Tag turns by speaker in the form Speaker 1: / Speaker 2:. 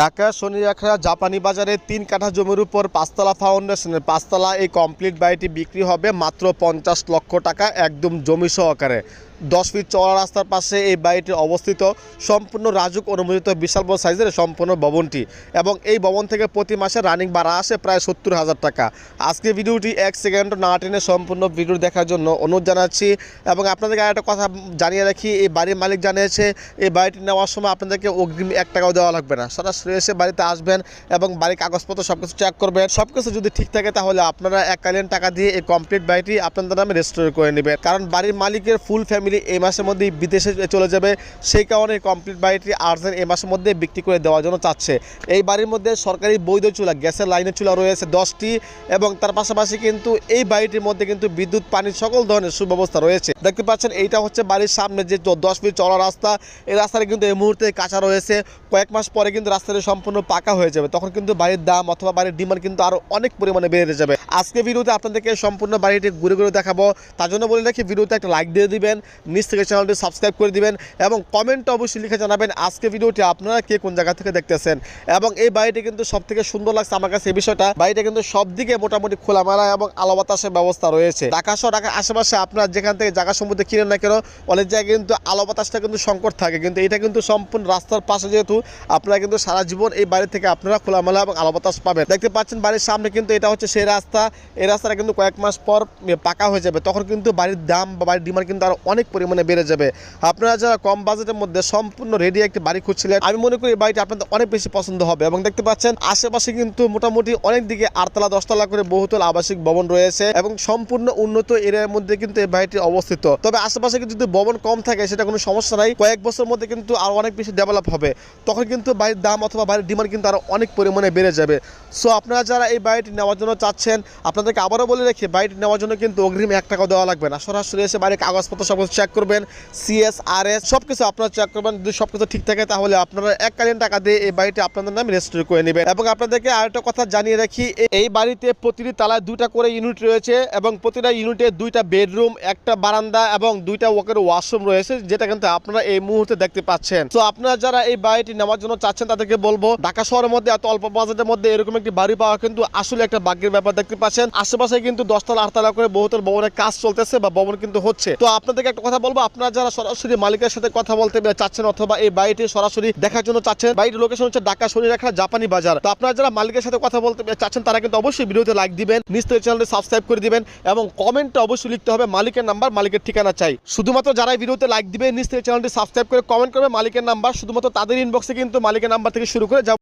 Speaker 1: ঢাকা, শনিরাখড়া, জাপানি বাজারে তিন কাঠা জমির উপর পাঁচতলা ফাউন্ডেশনের পাঁচতলা এই কমপ্লিট বাড়িটি বিক্রি হবে মাত্র পঞ্চাশ লক্ষ টাকা একদম জমি সহকারে। দশ ফিট চওড়া রাস্তার পাশে এই বাড়িটি অবস্থিত। সম্পূর্ণ রাজুক অনুমোদিত বিশাল বড় সাইজের সম্পূর্ণ ভবনটি এবং এই ভবন থেকে প্রতি মাসে রানিং ভাড়া আসে প্রায় সত্তর হাজার টাকা। আজকে ভিডিওটি এক সেকেন্ড না টেনে সম্পূর্ণ ভিডিও দেখার জন্য অনুরোধ জানাচ্ছি এবং আপনাদেরকে আরেকটা কথা জানিয়ে রাখি, এই বাড়ির মালিক জানিয়েছে, এই বাড়িটি নেওয়ার সময় আপনাদেরকে অগ্রিম এক টাকাও দেওয়া লাগবে না। সরাসরি এসে বাড়িতে আসবেন এবং বাড়ির কাগজপত্র সব কিছু চেক করবেন। সব কিছু যদি ঠিক থাকে তাহলে আপনারা এককালীন টাকা দিয়ে এই কমপ্লিট বাড়িটি আপনাদের নামে রেজিস্টার করে নেবেন। কারণ বাড়ির মালিকের ফুল ফ্যামিলি এই মাসের মধ্যেই বিদেশে চলে যাবে। সেই কারণে কমপ্লিট বাড়িটি আর্জেন্ট এই মাসের মধ্যে বিক্রি করে দেওয়ার জন্য চাচ্ছে। এই বাড়ির মধ্যে সরকারি বৈধ চুলা, গ্যাসের লাইনের চুলা রয়েছে দশটি এবং তার পাশাপাশি কিন্তু এই বাড়িটির মধ্যে কিন্তু বিদ্যুৎ পানির সকল ধরনের সুব্যবস্থা রয়েছে। দেখতে পাচ্ছেন এইটা হচ্ছে বাড়ির সামনে যে দশ ফিট চড়া রাস্তা, এই রাস্তাটা কিন্তু এই মুহূর্তে কাঁচা রয়েছে। কয়েক মাস পরে কিন্তু রাস্তাটি সম্পূর্ণ পাকা হয়ে যাবে। তখন কিন্তু বাড়ির দাম অথবা বাড়ির ডিমান্ড কিন্তু আরও অনেক পরিমাণে বেড়ে যাবে। আজকে ভিডিওতে আপনাদেরকে সম্পূর্ণ বাড়িটি ঘুরে ঘুরে দেখাবো। তার জন্য বলে রাখি, ভিডিওতে একটা লাইক দিয়ে দিবেন, নিচ থেকে চ্যানেলটি সাবস্ক্রাইব করে দিবেন এবং কমেন্ট অবশ্যই লিখে জানাবেন আজকে ভিডিওটি আপনারা কে কোন জায়গা থেকে দেখতেছেন। এবং এই বাড়িটি কিন্তু সব থেকে সুন্দর লাগছে আমার কাছে এই বিষয়টা। বাড়িটা কিন্তু সব দিকে মোটামুটি খোলামেলা এবং আলো বাতাসের ব্যবস্থা রয়েছে। ঢাকা শহর, ঢাকার আশেপাশে আপনার যেখান থেকে জায়গা সম্পত্তি কিনেন না কেন, অনেক জায়গায় কিন্তু আলো বাতাসটা কিন্তু সংকট থাকে। কিন্তু এটা কিন্তু সম্পূর্ণ রাস্তার পাশে যেহেতু, আপনারা কিন্তু সারা জীবন এই বাড়ি থেকে আপনারা খোলামেলা এবং আলো বাতাস পাবেন। দেখতে পাচ্ছেন বাড়ির সামনে কিন্তু এটা হচ্ছে সেই রাস্তা। এই রাস্তাটা কিন্তু কয়েক মাস পর পাকা হয়ে যাবে। তখন কিন্তু বাড়ির দাম বা বাড়ির ডিমান্ড কিন্তু আরও অনেক পরিমাণে বেড়ে যাবে। আপনারা যারা কম বাজেটের মধ্যে সম্পূর্ণ রেডি একটি বাড়ি খুঁজছিলেন, আমি মনে করি এই বাড়িটি আপনাদের অনেক বেশি পছন্দ হবে এবং দেখতে পাচ্ছেন আশেপাশে কিন্তু মোটামুটি অনেক দিকে আটতলা, দশতলা করে বহুতল আবাসিক ভবন রয়েছে এবং সম্পূর্ণ উন্নত এরিয়ার মধ্যে কিন্তু এই বাড়িটি অবস্থিত। তবে আশেপাশে কিন্তু যদি ভবন কম থাকে, সেটা কোনো সমস্যা নাই। কয়েক বছর মধ্যে কিন্তু আরও অনেক বেশি ডেভেলপ হবে। তখন কিন্তু বাড়ির দাম অথবা বাড়ির ডিমান্ড কিন্তু আরও অনেক পরিমাণে বেড়ে যাবে। সো আপনারা যারা এই বাড়িটি নেওয়ার জন্য চাচ্ছেন আপনাদেরকে আবারও বলে রাখি বাড়িটি নেওয়ার জন্য কিন্তু অগ্রিম এক টাকাও দেওয়া লাগবে না। সরাসরি এসে বাড়ির কাগজপত্র সব চেক করবেন সিএস আর এস সব কিছু আপনারা চেক করবেন, যদি সব কিছু ঠিক থাকে তাহলে আপনারা এককালীন টাকা দিয়ে এই বাড়িটি আপনাদের নামে রেজিস্টার করে নেবেন। এবং আপনাদেরকে আরেকটা কথা জানিয়ে রাখি, এই বাড়িতে প্রতিটি তালায় দুইটা করে ইউনিট রয়েছে এবং প্রতিটা ইউনিটে দুইটা বেডরুম একটা বারান্দা এবং দুইটা ওয়াকের ওয়াশরুম রয়েছে, যেটা কিন্তু আপনারা এই মুহূর্তে দেখতে পাচ্ছেন। তো আপনারা যারা এই বাড়িটি নেওয়ার জন্য চাচ্ছেন তাদেরকে বলব, ঢাকা শহরের মধ্যে এত অল্প বাজেটের মধ্যে এরকম একটি বাড়ি পাওয়া কিন্তু আসলে একটা ভাগ্যের ব্যাপার। দেখতে পাচ্ছেন। আশেপাশে কিন্তু দশতলা, আটতলা করে বহুতল ভবনের কাজ চলতেছে বা ভবন কিন্তু হচ্ছে। তো আপনাদেরকে একটা কথা বলব, আপনারা যারা সরাসরি মালিকের সাথে কথা বলতে চাচ্ছেন অথবা এই বাড়িটি সরাসরি দেখার জন্য চাচ্ছেন, বাড়ির লোকেশন হচ্ছে ঢাকা শনিরাখা জাপানি বাজার। তো আপনারা যারা মালিকের সাথে কথা বলতে চাচ্ছেন, তারা কিন্তু অবশ্যই ভিডিওতে লাইক দিবেন নিশ্চয়ই চ্যানেলটি সাবস্ক্রাইব করে দিবেন এবং কমেন্টে অবশ্যই লিখতে হবে, মালিকের নাম্বার মালিকের ঠিকানা চাই। শুধুমাত্র যারা ভিডিওতে লাইক দিবে নিশ্চয়ই চ্যানেলটি সাবস্ক্রাইব করে কমেন্ট করবে, মালিকের নাম্বার শুধুমাত্র তাদের ইনবক্সে কিন্তু মালিকের নাম্বার থেকে শুরু করে